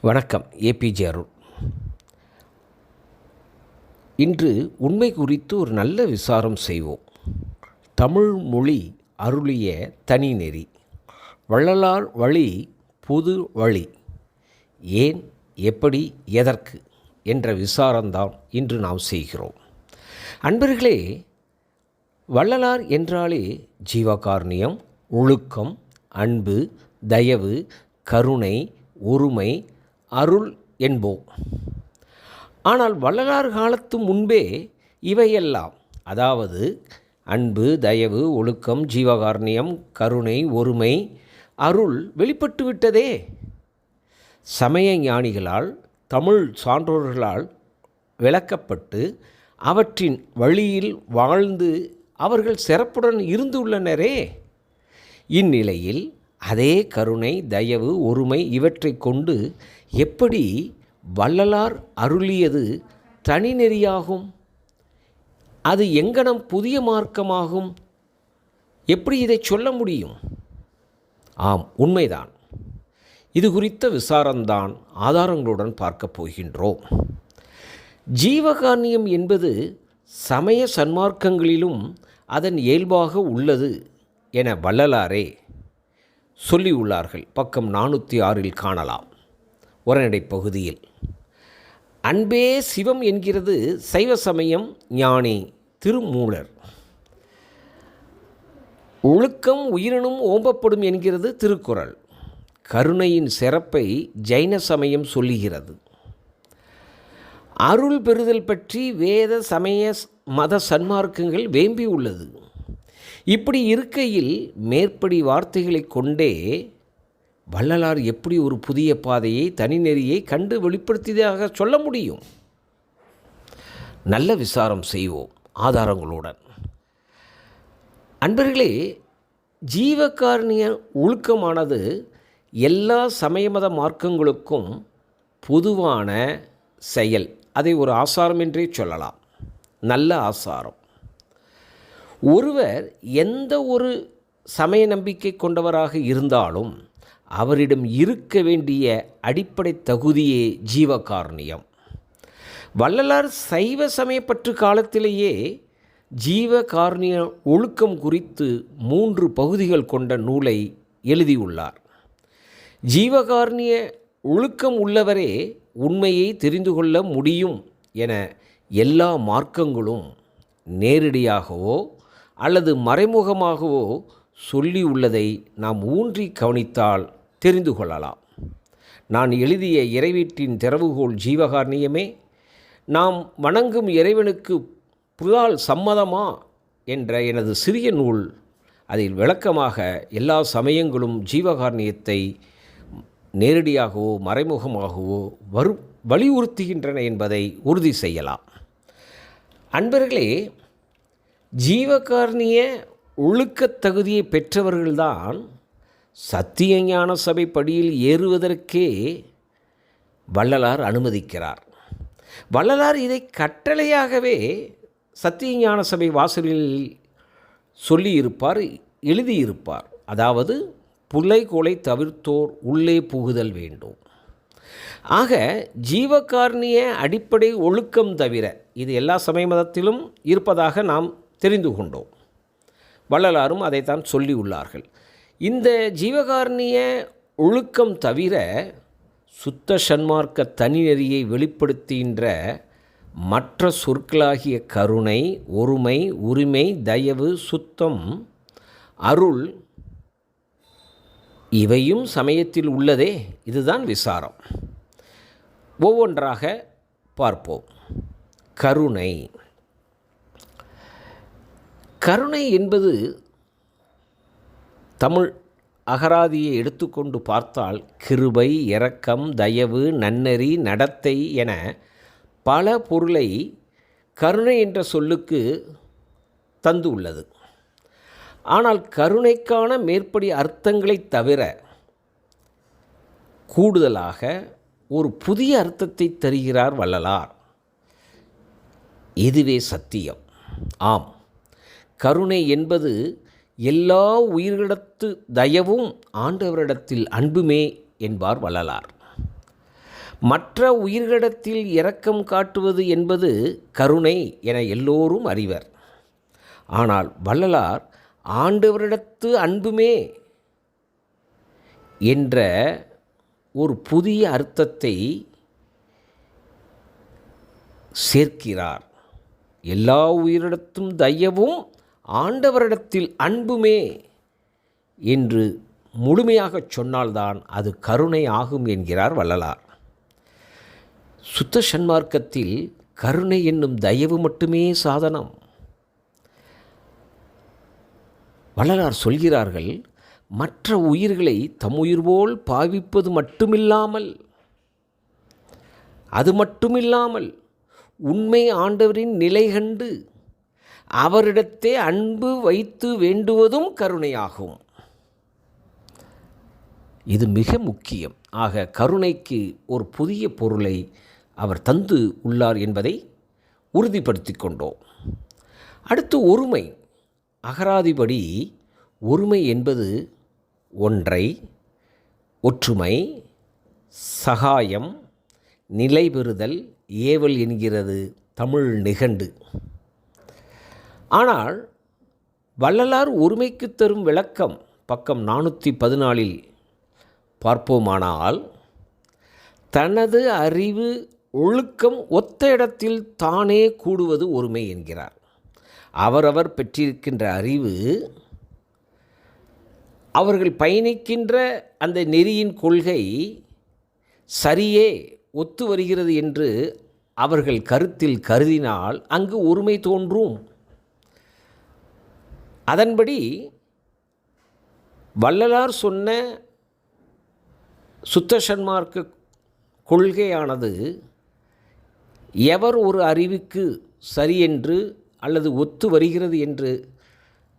வணக்கம் ஏபிஜே அருள் இன்று உண்மை குறித்து ஒரு நல்ல விசாரம் செய்வோம். தமிழ் மொழி அருளிய தனி நெறி. வள்ளலார் வழி புது வழி. ஏன் எப்படி எதற்கு என்ற விசாரம்தான் இன்று நாம் செய்கிறோம். அன்பர்களே வள்ளலார் என்றாலே ஜீவகாருண்யம் ஒழுக்கம் அன்பு தயவு கருணை ஒருமை அருள் என்போம். ஆனால் வள்ளலார் காலத்து முன்பே இவையெல்லாம் அதாவது அன்பு தயவு ஒழுக்கம் ஜீவகாருண்யம் கருணை ஒருமை அருள் வெளிப்பட்டு விட்டதே. சமய ஞானிகளால் தமிழ் சான்றோர்களால் விளக்கப்பட்டு அவற்றின் வழியில் வாழ்ந்து அவர்கள் சிறப்புடன் இருந்துள்ளனரே இந்நிலையில் அதே கருணை தயவு ஒருமை இவற்றை கொண்டு எப்படி வள்ளலார் அருளியது தனிநெறியாகும் அது எங்கனம் புதிய மார்க்கமாகும்? எப்படி இதை சொல்ல முடியும்? ஆம் உண்மைதான். இது குறித்த விசாரம்தான் ஆதாரங்களுடன் பார்க்கப் போகின்றோம். ஜீவகாருண்யம் என்பது சமய சன்மார்க்கங்களிலும் அதன் இயல்பாக உள்ளது என வள்ளலாரே சொல்லியுள்ளார்கள். பக்கம் நானூற்றி ஆறில் காணலாம். உரைநடை பகுதியில். அன்பே சிவம் என்கிறது சைவ சமயம் ஞானி திருமூலர். ஒழுக்கம் உயிரினும் ஓம்பப்படும் என்கிறது திருக்குறள். கருணையின் சிறப்பை ஜைன சமயம் சொல்லுகிறது. அருள் பெறுதல் பற்றி வேத சமய மத சன்மார்க்கங்கள் வேம்பி உள்ளது. இப்படி இருக்கையில் மேற்படி வார்த்தைகளை கொண்டே வள்ளலார் எப்படி ஒரு புதிய பாதையை தனிநெறியை கண்டு வெளிப்படுத்தியதாக சொல்ல முடியும்? நல்ல விசாரம் செய்வோம் ஆதாரங்களுடன். அன்பர்களே ஜீவகாரணிய ஒழுக்கமானது எல்லா சமயமத மார்க்கங்களுக்கும் பொதுவான செயல். அதை ஒரு ஆசாரம் என்றே சொல்லலாம். நல்ல ஆசாரம். ஒருவர் எந்த ஒரு சமய நம்பிக்கை கொண்டவராக இருந்தாலும் அவரிடம் இருக்க வேண்டிய அடிப்படை தகுதியே ஜீவகாருண்யம். வள்ளலார் சைவ சமயப்பற்று காலத்திலேயே ஜீவகாருண்ய ஒழுக்கம் குறித்து மூன்று பகுதிகள் கொண்ட நூலை எழுதியுள்ளார். ஜீவகாருண்ய ஒழுக்கம் உள்ளவரே உண்மையை தெரிந்து கொள்ள முடியும் என எல்லா மார்க்கங்களும் நேரடியாகவோ அல்லது மறைமுகமாகவோ சொல்லி உள்ளதை நாம் ஊன்றி கவனித்தால் தெரிந்து கொள்ளலாம். நான் எழுதிய இறைவீட்டின் திறவுகோள் ஜீவகாரணியமே நாம் வணங்கும் இறைவனுக்கு புதால் சம்மதமா என்ற எனது சிறிய நூல் அதில் விளக்கமாக எல்லா சமயங்களும் ஜீவகாரணியத்தை நேரடியாகவோ மறைமுகமாகவோ வரு வலியுறுத்துகின்றன என்பதை உறுதி செய்யலாம். அன்பர்களே ஜீவகாரணிய ஒழுக்கத் தகுதியை பெற்றவர்கள்தான் சத்திய ஞான சபை படியில் ஏறுவதற்கே வள்ளலார் அனுமதிக்கிறார். வள்ளலார் இதை கட்டளையாகவே சத்திய ஞான சபை வாசலில் சொல்லியிருப்பார் எழுதியிருப்பார். அதாவது புலை கோலை தவிர்த்தோர் உள்ளே புகுதல் வேண்டும். ஆக ஜீவகாரணிய அடிப்படை ஒழுக்கம் தவிர இது எல்லா சமய மதத்திலும் இருப்பதாக நாம் தெரிந்து கொண்டோம். வள்ளலாரும் அதைத்தான் சொல்லியுள்ளார்கள். இந்த ஜீவகாரணிய ஒழுக்கம் தவிர சுத்த சன்மார்க்க தனிநெறியை வெளிப்படுத்துகின்ற மற்ற சொற்களாகிய கருணை ஒருமை உரிமை தயவு சுத்தம் அருள் இவையும் சமயத்தில் உள்ளதே. இதுதான் விசாரம். ஒவ்வொன்றாக பார்ப்போம். கருணை. கருணை என்பது தமிழ் அகராதியை எடுத்துக்கொண்டு பார்த்தால் கிருபை இரக்கம் தயவு நன்னெறி நடத்தை என பல பொருளை கருணை என்ற சொல்லுக்கு தந்து உள்ளது. ஆனால் கருணைக்கான மேற்படி அர்த்தங்களை தவிர கூடுதலாக ஒரு புதிய அர்த்தத்தை தருகிறார் வள்ளலார். இதுவே சத்தியம். ஆம். கருணை என்பது எல்லா உயிர்களிடத்து தயவும் ஆண்டவரிடத்தில் அன்புமே என்பார் வள்ளலார். மற்ற உயிர்களிடத்தில் இரக்கம் காட்டுவது என்பது கருணை என எல்லோரும் அறிவர். ஆனால் வள்ளலார் ஆண்டவரிடத்து அன்புமே என்ற ஒரு புதிய அர்த்தத்தை சேர்க்கிறார். எல்லா உயிரிடத்தும் தயவும் ஆண்டவரிடத்தில் அன்புமே என்று முழுமையாகச் சொன்னால்தான் அது கருணை ஆகும் என்கிறார் வள்ளலார். சுத்த சன்மார்க்கத்தில் கருணை என்னும் தயவு மட்டுமே சாதனம். வள்ளலார் சொல்கிறார்கள் மற்ற உயிர்களை தம் உயிர் போல் பாவிப்பது மட்டுமில்லாமல் அது மட்டுமில்லாமல் உண்மை ஆண்டவரின் நிலை கண்டு அவரிடத்தே அன்பு வைத்து வேண்டுவதும் கருணையாகும். இது மிக முக்கியம். ஆக கருணைக்கு ஒரு புதிய பொருளை அவர் தந்து உள்ளார் என்பதை உறுதிப்படுத்தி கொண்டோம். அடுத்து ஒருமை. அகராதிபடி ஒருமை என்பது ஒன்றை ஒற்றுமை சகாயம் நிலைபெறுதல் ஏவல் என்கிறது தமிழ் நிகண்டு. ஆனால் வள்ளலார் ஒருமைக்கு தரும் விளக்கம் பக்கம் நானூற்றி பதினாலில் பார்ப்போமானால் தனது அறிவு ஒழுக்கம் ஒத்த இடத்தில் தானே கூடுவது ஒருமை என்கிறார். அவரவர் பெற்றிருக்கின்ற அறிவு அவர்கள் பயணிக்கின்ற அந்த நெறியின் கொள்கை சரியே ஒத்து வருகிறது என்று அவர்கள் கருத்தில் கருதினால் அங்கு ஒருமை தோன்றும். அதன்படி வள்ளலார் சொன்ன சுத்த சன்மார்க்க கொள்கையானது எவர் ஒரு அறிவுக்கு சரியென்று அல்லது ஒத்து வருகிறது என்று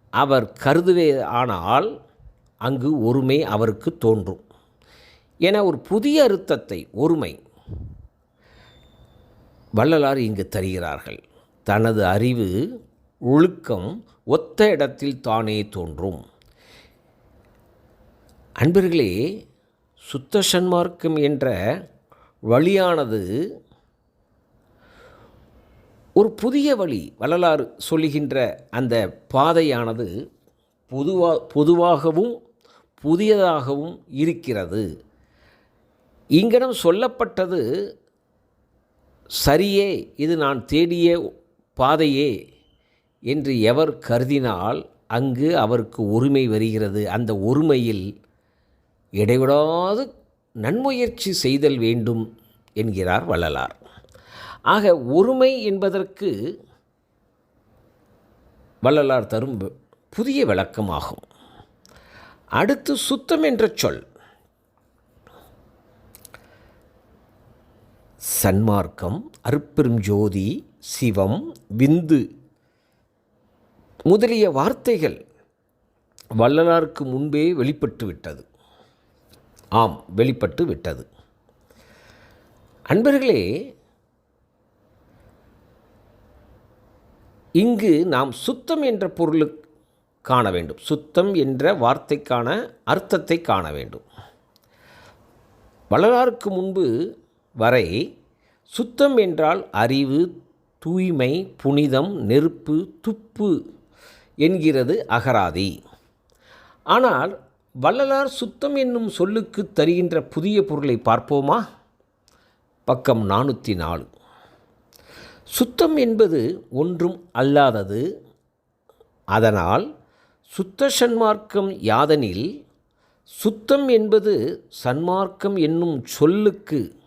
அவர் கருதுவே ஆனால் அங்கு ஒருமை அவருக்கு தோன்றும். என ஒரு புதிய அர்த்தத்தை ஒருமை வள்ளலார் இங்கு தருகிறார்கள். தனது அறிவு ஒழுக்கம் ஒத்த இடத்தில் தானே தோன்றும். அன்பர்களே சுத்த சன்மார்க்கம் என்ற வழியானது ஒரு புதிய வழி வள்ளலார் சொல்லுகின்ற அந்த பாதையானது பொதுவா பொதுவாகவும் புதியதாகவும் இருக்கிறது. இங்கனம் சொல்லப்பட்டது சரியே இது நான் தேடிய பாதையே என்று எவர் கருதினால் அங்கு அவருக்கு ஒருமை வருகிறது. அந்த ஒருமையில் இடைவிடாது நன்முயற்சி செய்தல் வேண்டும் என்கிறார் வள்ளலார். ஆக ஒருமை என்பதற்கு வள்ளலார் தரும் புதிய விளக்கமாகும். அடுத்து சுத்தம் என்ற சொல். சன்மார்க்கம் அருப்பெரும் ஜோதி சிவம் விந்து முதலிய வார்த்தைகள் வள்ளலாருக்கு முன்பே வெளிப்பட்டு விட்டது ஆம் வெளிப்பட்டு விட்டது அன்பர்களே இங்கு நாம் சுத்தம் என்ற பொருள் காண வேண்டும். சுத்தம் என்ற வார்த்தைக்கான அர்த்தத்தை காண வேண்டும். வள்ளலாருக்கு முன்பு வரை சுத்தம் என்றால் அறிவு தூய்மை புனிதம் நெருப்பு துப்பு என்கிறது அகராதி. ஆனால் வள்ளலார் சுத்தம் என்னும் சொல்லுக்கு தருகின்ற புதிய பொருளை பார்ப்போமா? பக்கம் நானூற்றி நாலு. சுத்தம் என்பது ஒன்றும் அல்லாதது. அதனால் சுத்த சன்மார்க்கம் யாதனில் சுத்தம் என்பது சன்மார்க்கம் என்னும் சொல்லுக்கு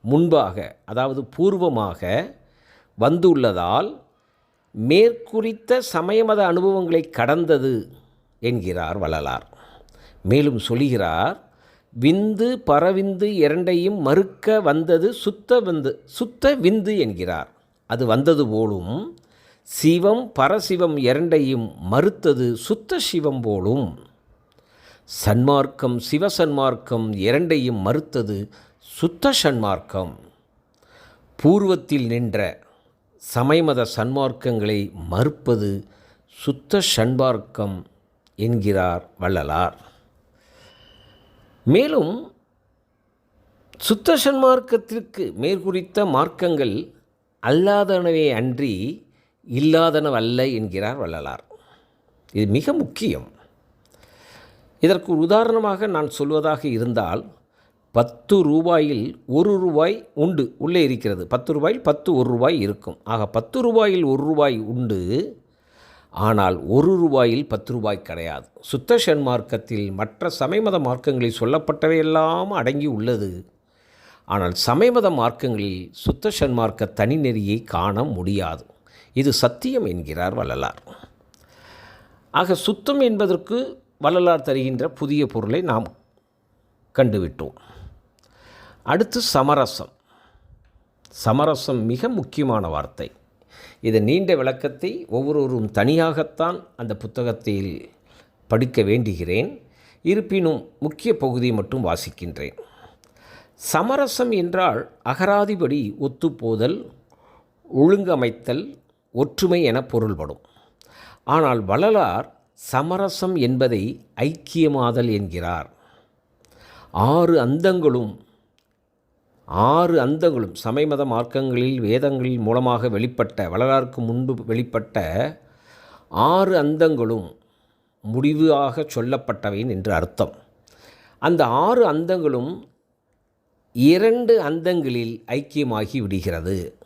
முன்பாக அதாவது பூர்வமாக வந்துள்ளதால் மேற்குறித்த சமயமத அனுபவங்களை கடந்தது என்கிறார் வள்ளலார். மேலும் சொல்கிறார் விந்து பரவிந்து இரண்டையும் மறுக்க வந்தது சுத்த வந்து சுத்த விந்து என்கிறார். அது வந்தது போலும் சிவம் பரசிவம் இரண்டையும் மறுத்தது சுத்த சிவம் போலும். சன்மார்க்கம் சிவசன்மார்க்கம் இரண்டையும் மறுத்தது சுத்த சன்மார்க்கம். பூர்வத்தில் நின்ற சமயமத சன்மார்க்கங்களை மறுப்பது சுத்த சன்மார்க்கம் என்கிறார் வள்ளலார். மேலும் சுத்த சன்மார்க்கத்திற்கு மேற்குறித்த மார்க்கங்கள் அல்லாதனவே அன்றி இல்லாதனவல்ல என்கிறார் வள்ளலார். இது மிக முக்கியம். இதற்கு ஒரு உதாரணமாக நான் சொல்வதாக இருந்தால் பத்து ரூபாயில் ஒரு ரூபாய் உண்டு. உள்ளே இருக்கிறது. பத்து ரூபாயில் பத்து ஒரு ரூபாய் இருக்கும். ஆக பத்து ரூபாயில் ஒரு ரூபாய் உண்டு. ஆனால் ஒரு ரூபாயில் பத்து ரூபாய் கிடையாது. சுத்த சன்மார்க்கத்தில் மற்ற சமயமத மார்க்கங்களில் சொல்லப்பட்டவையெல்லாம் அடங்கி உள்ளது. ஆனால் சமயமத மார்க்கங்களில் சுத்த சன்மார்க்க தனிநெறியை காண முடியாது. இது சத்தியம் என்கிறார் வள்ளலார். ஆக சுத்தம் என்பதற்கு வள்ளலார் தருகின்ற புதிய பொருளை நாம் கண்டுவிட்டோம். அடுத்து சமரசம். சமரசம் மிக முக்கியமான வார்த்தை. இது நீண்ட விளக்கத்தை ஒவ்வொருவரும் தனியாகத்தான் அந்த புத்தகத்தில் படிக்க வேண்டுகிறேன். இருப்பினும் முக்கிய பகுதியை மட்டும் வாசிக்கின்றேன். சமரசம் என்றால் அகராதிபடி ஒத்துப்போதல் ஒழுங்கமைத்தல் ஒற்றுமை என பொருள்படும். ஆனால் வள்ளலார் சமரசம் என்பதை ஐக்கியமாதல் என்கிறார். ஆறு அந்தங்களும் ஆறு அந்தங்களும் சமயமத மார்க்கங்களில் வேதங்களில் மூலமாக வெளிப்பட்ட வரலாறுக்கு முன்பு வெளிப்பட்ட ஆறு அந்தங்களும் முடிவாக சொல்லப்பட்டவை என்று அர்த்தம். அந்த ஆறு அந்தங்களும் இரண்டு அந்தங்களில் ஐக்கியமாகி விடுகிறது.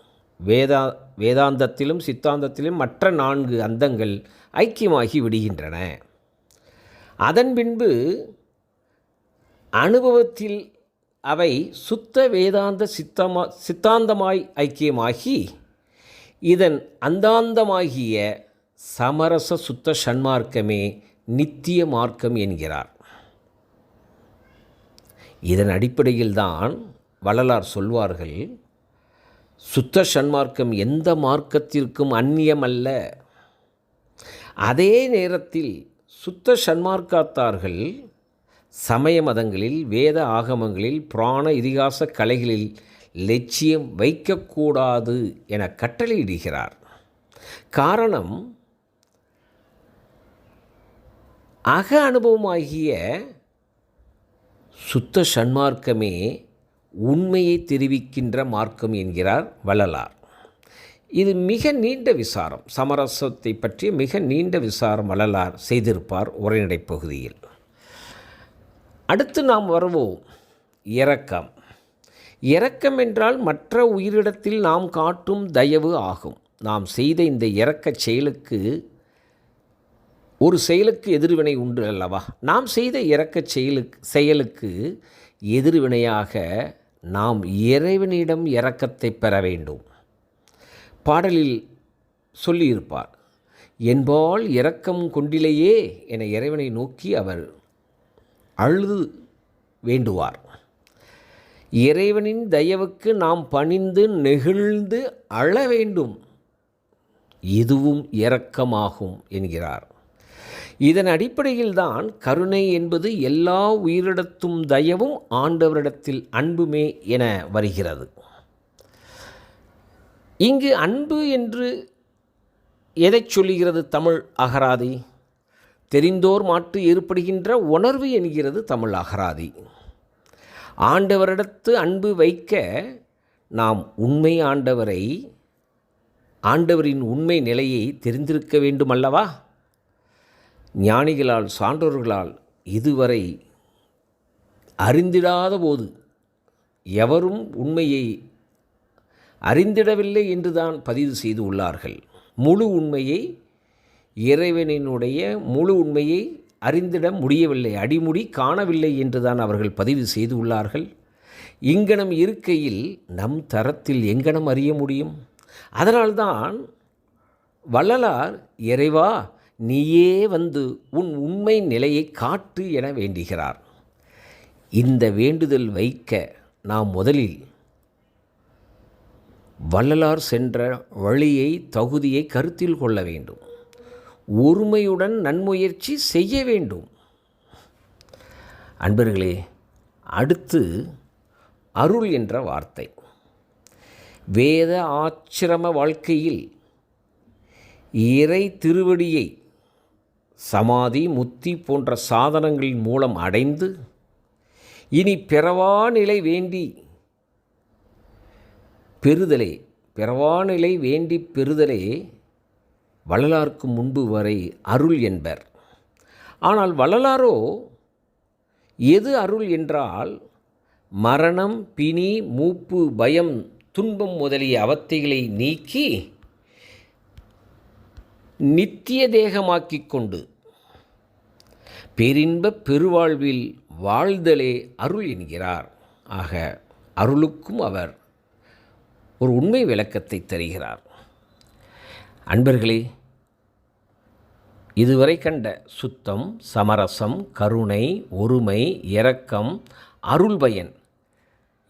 வேதா வேதாந்தத்திலும் சித்தாந்தத்திலும் மற்ற நான்கு அந்தங்கள் ஐக்கியமாகி விடுகின்றன. அதன் பின்பு அனுபவத்தில் அவை சுத்த வேதாந்த சித்தமா சித்தாந்தமாய் ஐக்கியமாகி இதன் அந்தாந்தமாகிய சமரச சுத்த சன்மார்க்கமே நித்திய மார்க்கம் என்கிறார். இதன் அடிப்படையில்தான் வள்ளலார் சொல்வார்கள் சுத்த சன்மார்க்கம் எந்த மார்க்கத்திற்கும் அந்நியமல்ல. அதே நேரத்தில் சுத்த சன்மார்க்காத்தார்கள் சமய மதங்களில் வேத ஆகமங்களில் புராண இதிகாச கலைகளில் லட்சியம் வைக்கக்கூடாது என கட்டளையிடுகிறார். காரணம் அக அனுபவமாகிய சுத்த சன்மார்க்கமே உண்மையை தெரிவிக்கின்ற மார்க்கம் என்கிறார் வள்ளலார். இது மிக நீண்ட விசாரம். சமரசத்தை பற்றிய மிக நீண்ட விசாரம் வள்ளலார் செய்திருப்பார் உரைநடை பகுதியில். அடுத்து நாம் வருவோம். இரக்கம். இரக்கம் என்றால் மற்ற உயிரிடத்தில் நாம் காட்டும் தயவு ஆகும். நாம் செய்த இந்த இரக்க செயலுக்கு ஒரு செயலுக்கு எதிர்வினை உண்டு அல்லவா? நாம் செய்த இரக்கச் செயலுக்கு செயலுக்கு எதிர்வினையாக நாம் இறைவனிடம் இரக்கத்தை பெற வேண்டும். பாடலில் சொல்லியிருப்பார் என்பால் இரக்கம் கொண்டிலேயே என இறைவனை நோக்கி அவர் அழுது வேண்டுவார் இறைவனின் தயவுக்கு நாம் பணிந்து நெகிழ்ந்து அழ வேண்டும் இதுவும் இரக்கமாகும் என்கிறார். இதன் அடிப்படையில் தான் கருணை என்பது எல்லா உயிரிடத்தும் தயவும் ஆண்டவரிடத்தில் அன்புமே என வருகிறது. இங்கு அன்பு என்று எதை சொல்லுகிறது தமிழ் அகராதி? தெரிந்தோர் மாட்டு ஏற்படுகின்ற உணர்வு என்கிறது தமிழ் அகராதி. ஆண்டவரிடத்து அன்பு வைக்க நாம் உண்மை ஆண்டவரை ஆண்டவரின் உண்மை நிலையை தெரிந்திருக்க வேண்டும் அல்லவா ஞானிகளால் சான்றோர்களால் இதுவரை அறிந்திடாத போது எவரும் உண்மையை அறிந்திடவில்லை என்றுதான் பதிவு செய்து உள்ளார்கள். முழு உண்மையை இறைவனினுடைய முழு உண்மையை அறிந்திட முடியவில்லை அடிமுடி காணவில்லை என்றுதான் அவர்கள் பதிவு செய்து உள்ளார்கள் இங்கனம் இருக்கையில் நம் தரத்தில் எங்கனம் அறிய முடியும்? அதனால்தான் வள்ளலார் இறைவா நீயே வந்து உன் உண்மை நிலையை காட்டு என வேண்டுகிறார். இந்த வேண்டுதல் வைக்க நாம் முதலில் வள்ளலார் சென்ற வழியை தகுதியை கருத்தில் கொள்ள வேண்டும். ஒருமையுடன் நன்முயற்சி செய்ய வேண்டும். அன்பர்களே அடுத்து அருள் என்ற வார்த்தை. வேத ஆச்சிரம வாழ்க்கையில் இறை திருவடியை சமாதி முத்தி போன்ற சாதனங்களின் மூலம் அடைந்து இனி பிறவா நிலை வேண்டி பெறுதலே பிறவாநிலை வேண்டி பெறுதலே வள்ளலாருக்கு முன்பு வரை அருள் என்பர். ஆனால் வள்ளலாரோ எது அருள் என்றால் மரணம் பிணி மூப்பு பயம் துன்பம் முதலிய அவத்தைகளை நீக்கி நித்திய தேகமாக்கிக் கொண்டு பேரின்ப பெருவாழ்வில் வாழ்தலே அருள் என்கிறார். ஆக அருளுக்கும் அவர் ஒரு உண்மை விளக்கத்தை தருகிறார். அன்பர்களே இதுவரை கண்ட சுத்தம் சமரசம் கருணை ஒருமை இரக்கம் அருள்பயன்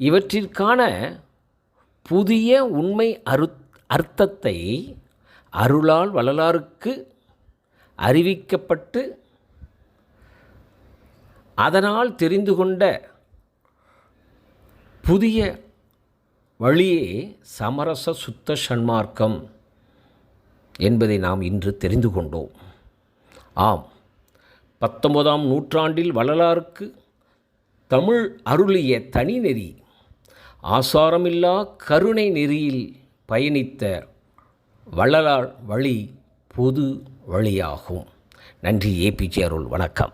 இவற்றிற்கான புதிய உண்மை அரு அர்த்தத்தை அருளால் வள்ளலாருக்கு அறிவிக்கப்பட்டு அதனால் தெரிந்து கொண்ட புதிய வழியே சமரச சுத்த சன்மார்க்கம் என்பதை நாம் இன்று தெரிந்து கொண்டோம். ஆம். பத்தொன்பதாம் நூற்றாண்டில் வள்ளலாருக்கு தமிழ் அருளிய தனி நெறி ஆசாரமில்லா கருணை நெறியில் பயணித்த வள்ளலார் வழி பொது வழியாகும். நன்றி ஏபிஜே அருள். வணக்கம்.